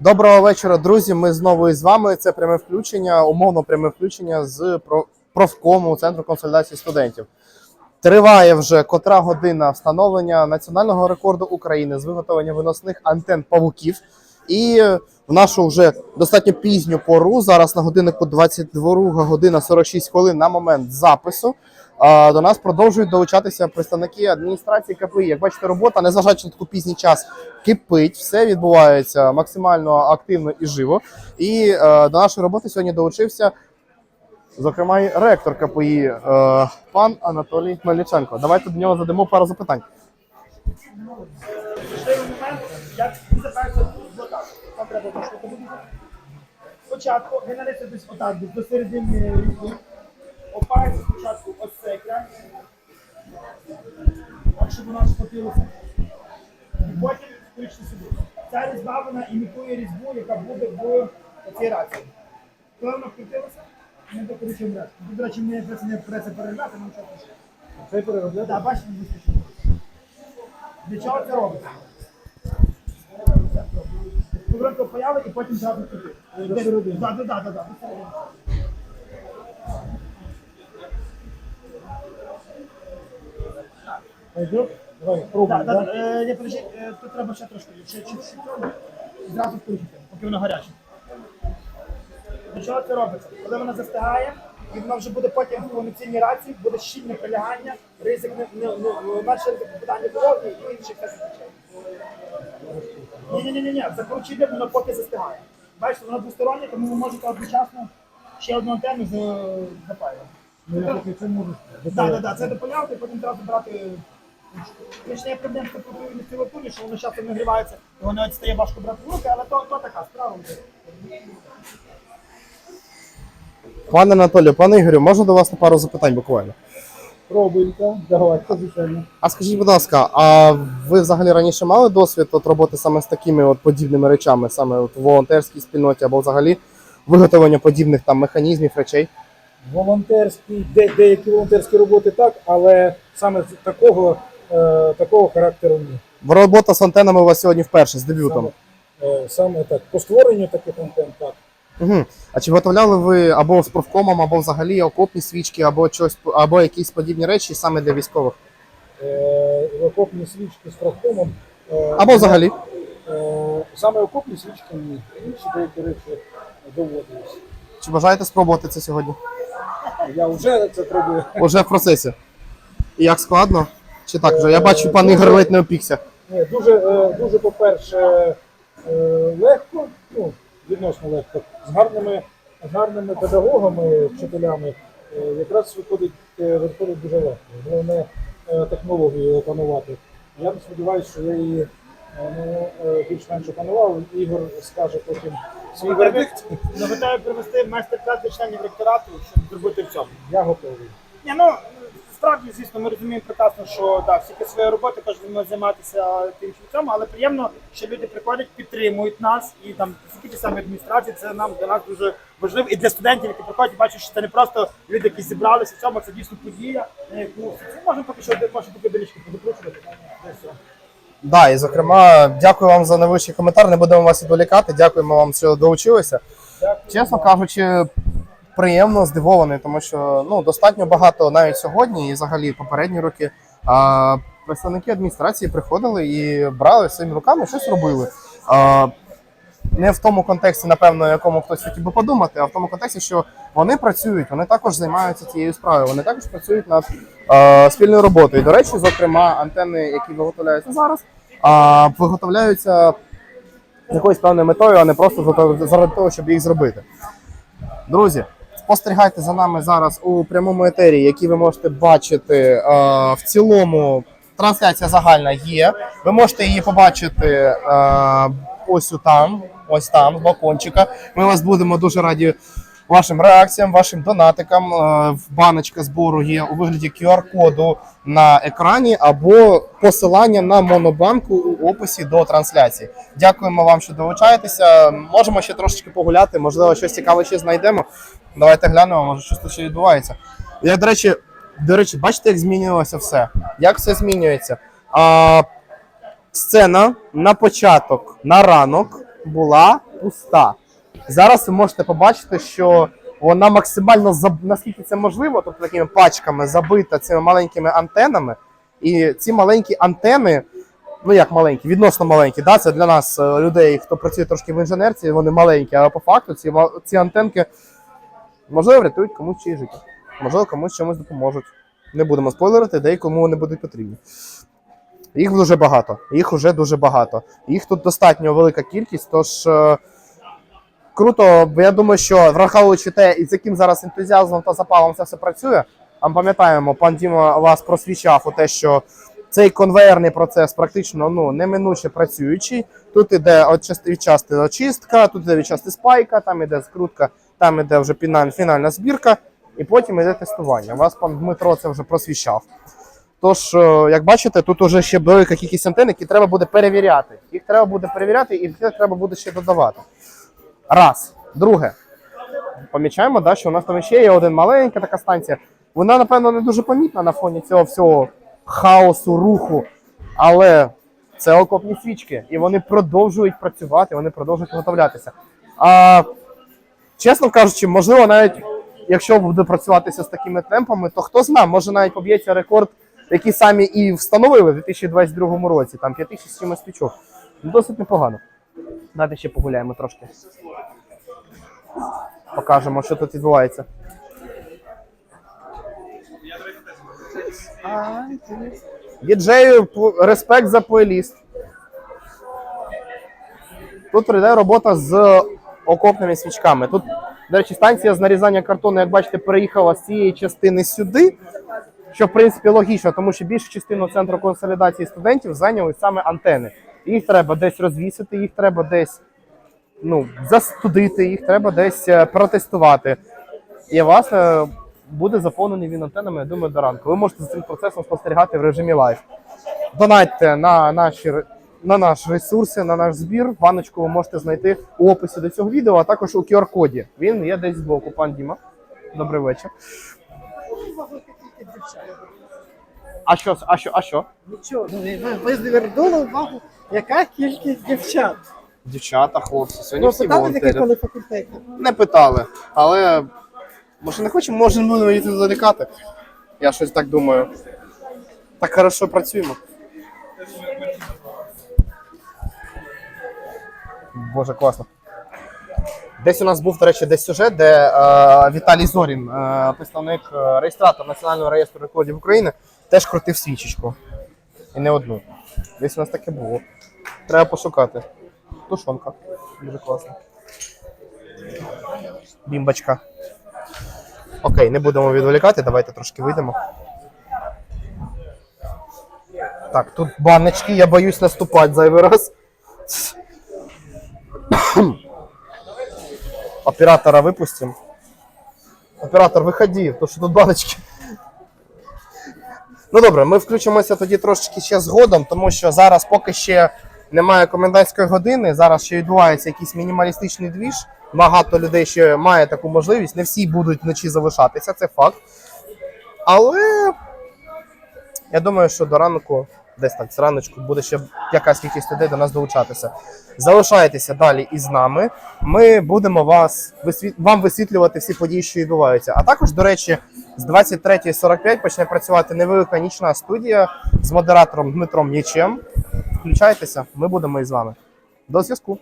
Доброго вечора, друзі. Ми знову із вами. Це пряме включення, умовно пряме включення з про- профкому центру консолідації студентів. Триває вже котра година встановлення національного рекорду України з виготовлення виносних антен павуків. І е, в нашу вже достатньо пізню пору, зараз на годиннику 22 година 46 хвилин на момент запису. До нас продовжують долучатися представники адміністрації КПІ. Як бачите, робота, незважаючи на таку пізній час, кипить, все відбувається максимально активно і живо. І е, до нашої роботи сьогодні долучився, зокрема, і ректор КПІ е, пан Анатолій Хмельниченко. Давайте до нього задамо пару запитань. як треба подивитися. Спочатку ви нанесетесь отак десь до середини різьби. Опається спочатку ось цей край. Так, щоб вона схопилася. І потім включите сюди. Ця різьба вона імітує різьбу, яка буде в цій рації. Коли вона вкрутилася, ми докручуємо. Тут, до речі, ми це не це переробляти, але нічого страшного. Це переробляти? Так, бачите, не вистачить. Для чого це робиться? Повернути появи і потім зразу туди. Так, так, так, так. Пойдет? Давай, пробуй, да? е, не подожди, е, тут треба ще трошки, ще чуть-чуть зразу включити, поки воно гаряче. Для чого це робиться? Коли вона застигає, і воно вже буде потім в повноцінній рації, буде щільне прилягання, ризик не, не, не, менше ризик попадання вологи і інших всяких Ні, ні, ні, ні, ні, закручити воно поки застигає. Бачите, воно двостороннє, тому ви можете одночасно ще одну антенну за- запаювати. Ну, я поки це можу. Так, так, так, це допаляти, потім треба брати. Є проблема з температурою містилатурі, що воно часто нагрівається, і воно стає важко брати в руки, але то, то така справа. Пане Анатолію, пане Ігорю, можна до вас на пару запитань буквально? Пробуйте, давай, звичайно. А скажіть, будь ласка, а ви взагалі раніше мали досвід от роботи саме з такими от подібними речами, саме от в волонтерській спільноті або взагалі виготовлення подібних там механізмів, речей? Волонтерські, де, деякі волонтерські роботи так, але саме з такого, е, такого характеру ні. Робота з антенами у вас сьогодні вперше з дебютом. Саме, е, саме так. По створенню таких антенн, так. Угу. А чи виготовляли ви або з профкомом, або взагалі окопні свічки, або щось, або якісь подібні речі саме для військових? Е, окопні свічки з профкомом. е, Або взагалі? Е, саме окопні свічки ні. Інші деякі речі доводились. Чи бажаєте спробувати це сьогодні? Я вже це пробую. Уже в процесі. І як складно? Чи так вже? Я бачу, пан Ігор ледь не опікся. Ні, дуже, е, дуже по-перше, е, легко, ну, відносно легко, з гарними, гарними педагогами, вчителями, е, якраз виходить, е, виходить дуже легко. Головне е, технологію опанувати. Я сподіваюся, що я її ну, більш-менш опанував. Ігор скаже потім свій вердикт. Готові привести майстер-клас для членів ректорату, щоб зробити в цьому. Я готовий. Ні, ну справді, звісно, ми розуміємо прекрасно, що так, всі своя робота, кожен може займатися тим чи цьому, але приємно, що люди приходять, підтримують нас і там ті самі адміністрації, це нам для нас дуже важливо. І для студентів, які приходять, бачать, що це не просто люди, які зібралися в цьому, це дійсно подія, на яку це можемо поки що можемо поки делічки позакручувати. Десь, Да, і зокрема, дякую вам за найвищий коментар. Не будемо вас відволікати. Дякуємо вам, що долучилися. Чесно кажучи, приємно здивований, тому що ну достатньо багато навіть сьогодні і взагалі попередні роки. А, представники адміністрації приходили і брали своїми руками щось робили. А, не в тому контексті, напевно, якому хтось хотів би подумати, а в тому контексті, що вони працюють, вони також займаються цією справою, вони також працюють над е, спільною роботою. До речі, зокрема, антенни, які виготовляються зараз, а, виготовляються якоюсь певною метою, а не просто заради того, щоб їх зробити. Друзі, спостерігайте за нами зараз у прямому етері, які ви можете бачити е, в цілому. Трансляція загальна є. Ви можете її побачити е, ось там, ось там, з балкончика. Ми вас будемо дуже раді вашим реакціям, вашим донатикам. Е, баночка збору є у вигляді QR-коду на екрані або посилання на монобанку у описі до трансляції. Дякуємо вам, що долучаєтеся. Можемо ще трошечки погуляти, можливо, щось цікаве ще знайдемо. Давайте глянемо, може щось ще відбувається. Я, до речі, до речі, бачите, як змінювалося все? Як все змінюється? А, Сцена на початок, на ранок була пуста. Зараз ви можете побачити, що вона максимально наскільки це можливо, тобто такими пачками забита цими маленькими антенами. І ці маленькі антени, ну як маленькі, відносно маленькі, да, це для нас, е, людей, хто працює трошки в інженерці, вони маленькі, але по факту ці, ці антенки можливо врятують комусь чиє життя. Можливо, комусь чимось допоможуть. Не будемо спойлерити, де і кому вони будуть потрібні. Їх дуже багато. Їх вже дуже багато. Їх тут достатньо велика кількість, тож е, круто, бо я думаю, що враховуючи те, і з яким зараз ентузіазмом та запалом це все працює. А ми пам'ятаємо, пан Діма вас просвічав у те, що цей конвейерний процес практично ну, неминуче працюючий. Тут іде від части очистка, тут іде від части спайка, там іде скрутка, там іде вже фінальна збірка, і потім іде тестування. Вас пан Дмитро це вже просвіщав. Тож, е, як бачите, тут уже ще велика кількість антенн, які треба буде перевіряти. Їх треба буде перевіряти, і їх треба буде ще додавати. Раз. Друге. Помічаємо, да, що у нас там ще є один маленька така станція. Вона, напевно, не дуже помітна на фоні цього всього хаосу, руху. Але це окопні свічки, і вони продовжують працювати, вони продовжують виготовлятися. А чесно кажучи, можливо, навіть якщо буде працюватися з такими темпами, то хто знає, може навіть поб'ється рекорд, який самі і встановили в 2022 році, там 5 тисяч свічок. Ну, Досить непогано. Давайте ще погуляємо трошки. Покажемо, що тут відбувається. Діджею респект за плейліст. Тут йде робота з окопними свічками. Тут, до речі, станція з нарізання картону, як бачите, переїхала з цієї частини сюди. Що, в принципі, логічно, тому що більшу частину центру консолідації студентів зайняли саме антени. Їх треба десь розвісити, їх треба десь ну, застудити, їх треба десь е, протестувати. І власне буде заповнений він антенами, я думаю, до ранку. Ви можете за цим процесом спостерігати в режимі лайв. Донатьте на наші на наш ресурси, на наш збір. Баночку ви можете знайти у описі до цього відео, а також у QR-коді. Він є десь збоку. Пан Діма. Добрий вечір. А що? А що? А що? Нічого, ну ви, звернули увагу, яка кількість дівчат. Дівчата, хлопці, сьогодні Ну, всі волонтери. вони факультеті. Не питали, але може не хочемо, може будемо їх залікати. Я щось так думаю. Так хорошо працюємо. Боже, класно. Десь у нас був, до речі, десь сюжет, де е, Віталій Зорін, е, представник е, реєстратор Національного реєстру рекордів України, теж крутив свічечку. І не одну. Десь у нас таке було. Треба пошукати. Тушонка. Дуже класно. Бімбочка. Окей, не будемо відволікати, давайте трошки вийдемо. Так, тут баночки, я боюсь наступати зайвий раз. Оператора випустим. Оператор, виходи, то що тут баночки. Ну добре, ми включимося тоді трошечки ще згодом, тому що зараз поки ще немає комендантської години, зараз ще відбувається якийсь мінімалістичний двіж. Багато людей ще має таку можливість, не всі будуть вночі залишатися, це факт. Але я думаю, що до ранку, десь так, з раночку буде ще якась кількість людей до нас долучатися. Залишайтеся далі із нами. Ми будемо вас вам висвітлювати всі події, що відбуваються. А також, до речі, з 23.45 почне працювати невелика нічна студія з модератором Дмитром Ячем. Включайтеся, ми будемо із вами. До зв'язку.